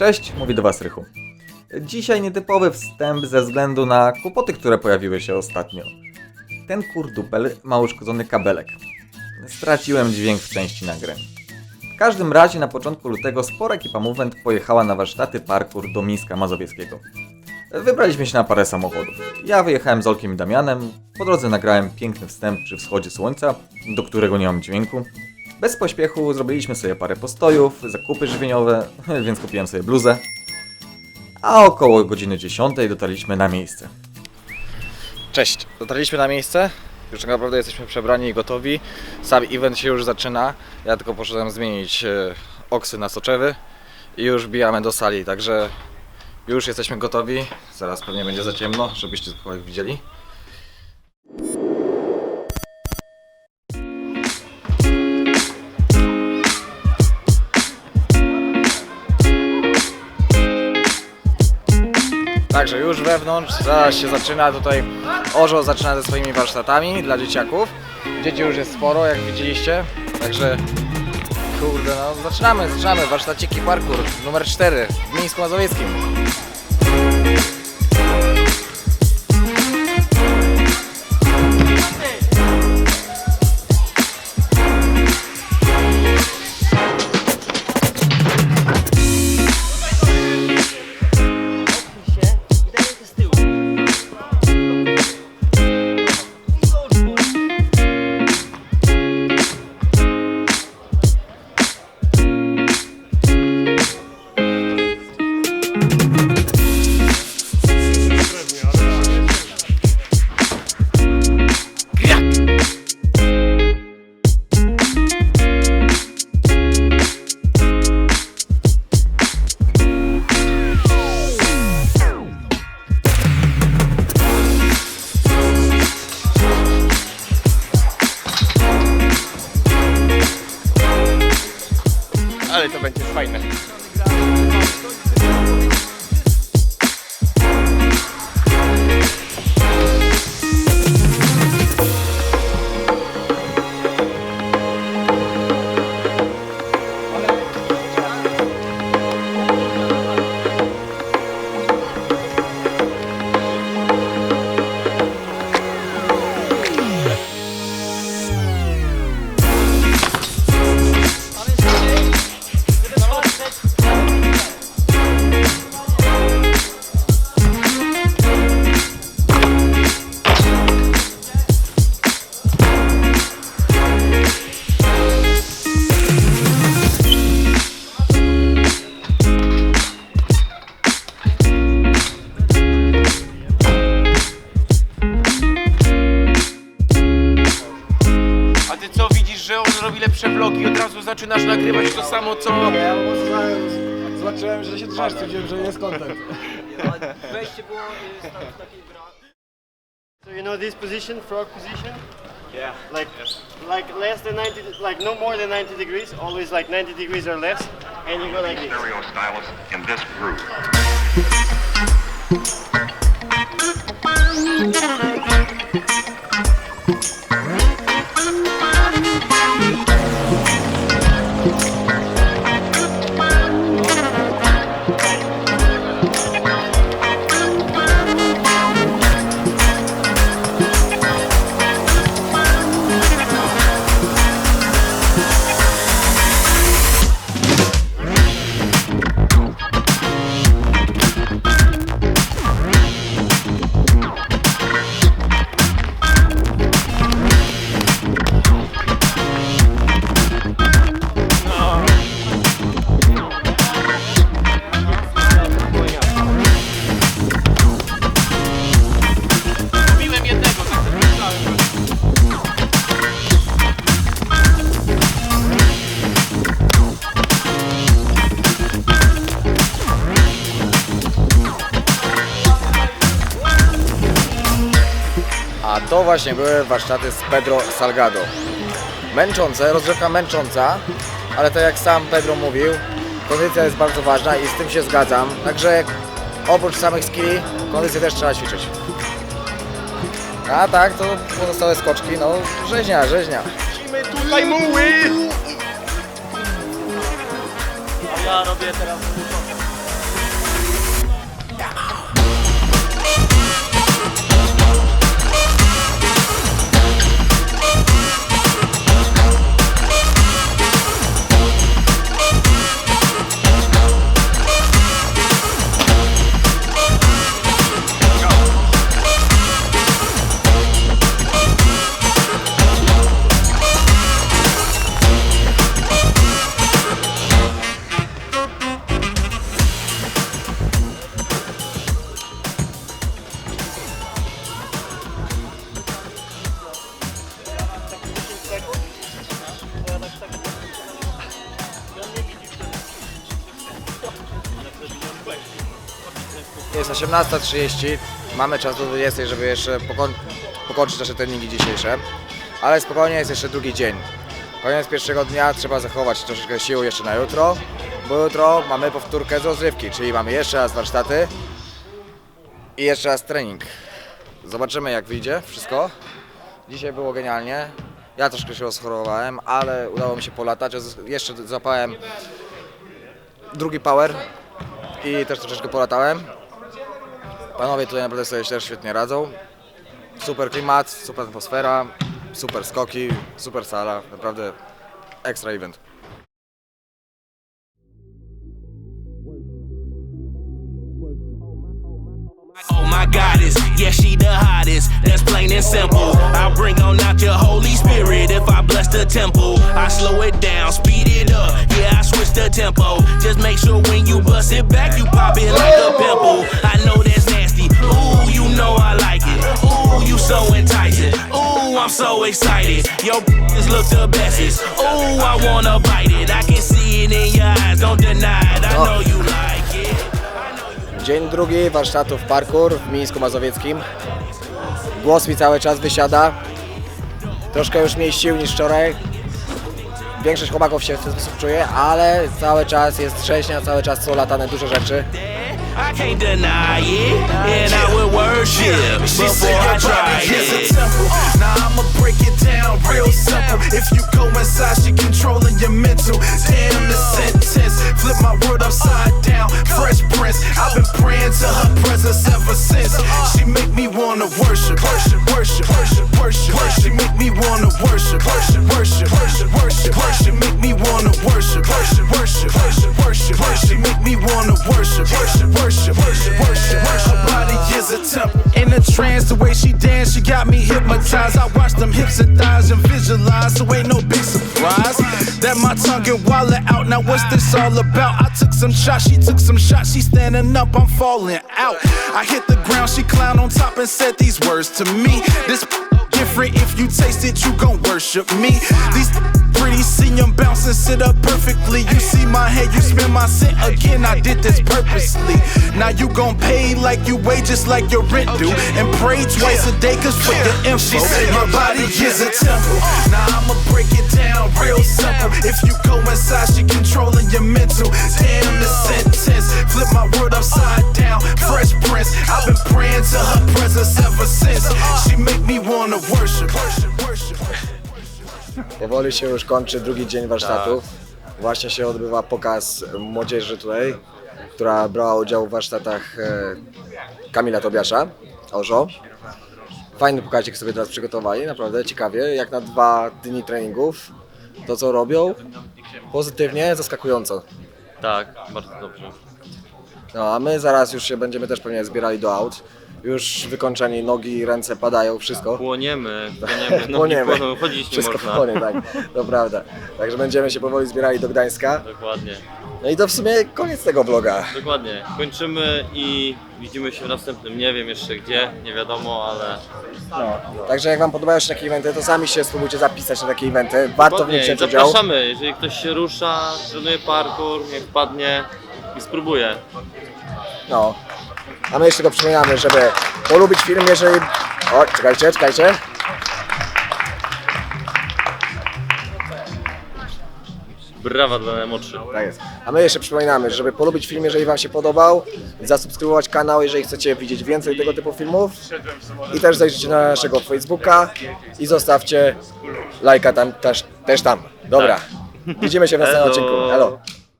Cześć, mówi do Was Rychu. Dzisiaj nietypowy wstęp ze względu na kłopoty, które pojawiły się ostatnio. Ten kurdupel ma uszkodzony kabelek. Straciłem dźwięk w części nagrań. W każdym razie na początku lutego spora ekipa Movement pojechała na warsztaty parkour do Mińska Mazowieckiego. Wybraliśmy się na parę samochodów. Ja wyjechałem z Olkiem i Damianem, po drodze nagrałem piękny wstęp przy wschodzie słońca, do którego nie mam dźwięku. Bez pośpiechu zrobiliśmy sobie parę postojów, zakupy żywieniowe, więc kupiłem sobie bluzę. A około godziny 10 dotarliśmy na miejsce. Cześć, dotarliśmy na miejsce. Już tak naprawdę jesteśmy przebrani i gotowi. Sam event się już zaczyna. Ja tylko poszedłem zmienić e, oksy na soczewy i już bijamy do sali, także już jesteśmy gotowi. Zaraz pewnie będzie za ciemno, żebyście cokolwiek widzieli. Także już wewnątrz, zaraz się zaczyna tutaj Orzo zaczyna ze swoimi warsztatami dla dzieciaków. Dzieci już jest sporo, jak widzieliście, także kurde no zaczynamy, zaczynamy, warsztaciki parkour numer 4 w Mińsku Mazowieckim. Ale to będzie fajne. Robi lepsze vlogi od razu zaczynasz nagrywać to samo co. Ja po prostu za- zobaczyłem, że się drzesz, stwierdziłem, że jest content. Wejście było y, sta- w takiej bra... So you know this position, frog position? Yeah. Like like less than 90, like no more than 90 degrees, always like 90 degrees or less, and you go like this. stereo stylus in this groove. Właśnie były warsztaty z Pedro Salgado. Męczące, rozgrzewka męcząca, ale tak jak sam Pedro mówił, kondycja jest bardzo ważna i z tym się zgadzam. Także oprócz samych skilli, kondycję też trzeba ćwiczyć. A tak, to pozostałe skoczki, no rzeźnia, rzeźnia. Tutaj muły! A ja robię teraz Jest 18.30, mamy czas do 20, żeby jeszcze pokon- pokończyć nasze treningi dzisiejsze. Ale spokojnie, jest jeszcze drugi dzień. Koniec pierwszego dnia trzeba zachować troszeczkę sił jeszcze na jutro, bo jutro mamy powtórkę z rozrywki, czyli mamy jeszcze raz warsztaty i jeszcze raz trening. Zobaczymy jak wyjdzie wszystko. Dzisiaj było genialnie. Ja troszkę się rozchorowałem, ale udało mi się polatać. Jeszcze złapałem drugi power i też troszeczkę polatałem. Panowie tutaj naprawdę sobie też świetnie radzą. Super klimat, super atmosfera, super skoki, super sala, naprawdę ekstra event. Goddess, yeah, she the hottest. That's plain and simple. I bring on out your Holy Spirit if I bless the temple. I slow it down, speed it up. Yeah, I switch the tempo. Just make sure when you bust it back, you pop it like a pimple. I know that's nasty. Ooh, you know I like it. Ooh, you so enticing. Ooh, I'm so excited. Your just look the bestest. Ooh, I wanna bite it. I can see it in your eyes. Don't deny it. I know you like it. Dzień drugi warsztatów parkour w Mińsku Mazowieckim. Głos mi cały czas wysiada. Troszkę już mniej sił niż wczoraj. Większość chłopaków się w ten sposób czuje, ale cały czas jest trzeźnia, cały czas są latane duże rzeczy. I can't deny it, and I would worship before I try it. Now I'ma break it down real simple. If you go inside, she controlling your mental. Damn the sentence. Trance, the way she dance, she got me hypnotized. I watch them hips and thighs and visualize, so ain't no big surprise that my tongue get wallet out. Now what's this all about? I took some shots, she took some shots. She standing up, I'm falling out. I hit the ground, she climbed on top and said these words to me. This different. If you taste it, you gon' worship me. These pretty see them bounce sit up perfectly. You see my head, you spin my scent again. I did this purposely. Now you gon' pay like you just like your rent do. And pray twice a day, cause for the info, my body is a temple. Now I'ma break it down real simple. If you Powoli się już kończy drugi dzień warsztatów. Właśnie się odbywa pokaz młodzieży tutaj, która brała udział w warsztatach e, Kamila Tobiasza, Orzo. Fajny pokazik sobie teraz przygotowali, naprawdę ciekawie, jak na dwa dni treningów. To co robią, pozytywnie, zaskakująco. Tak, bardzo dobrze. No a my zaraz już się będziemy też pewnie zbierali do aut. Już wykończeni, nogi, ręce padają, wszystko. Płoniemy, płoniemy, nogi Płoniemy. płoną, chodzić nie Wszystko można. płonie, tak, to prawda. Także będziemy się powoli zbierali do Gdańska. Dokładnie, No i to w sumie koniec tego vloga. dokładnie. Kończymy i widzimy się w następnym. Nie wiem jeszcze gdzie, nie wiadomo, ale Także jak Wam podobają się takie eventy, to sami się spróbujcie zapisać na takie eventy. Warto w dokładnie. nich I wziąć udział. Zapraszamy, jeżeli ktoś się rusza, trenuje parkour, niech wpadnie i spróbuje. No. A my jeszcze go przypominamy, żeby polubić film, jeżeli... O, czekajcie, czekajcie. Brawa dla najmłodszych. Tak jest. A my jeszcze przypominamy, żeby polubić film, jeżeli Wam się podobał, zasubskrybować kanał, jeżeli chcecie widzieć więcej tego typu filmów i też zajrzyjcie na naszego Facebooka i zostawcie lajka tam też, też tam. Dobra. Widzimy się w następnym odcinku. Hello.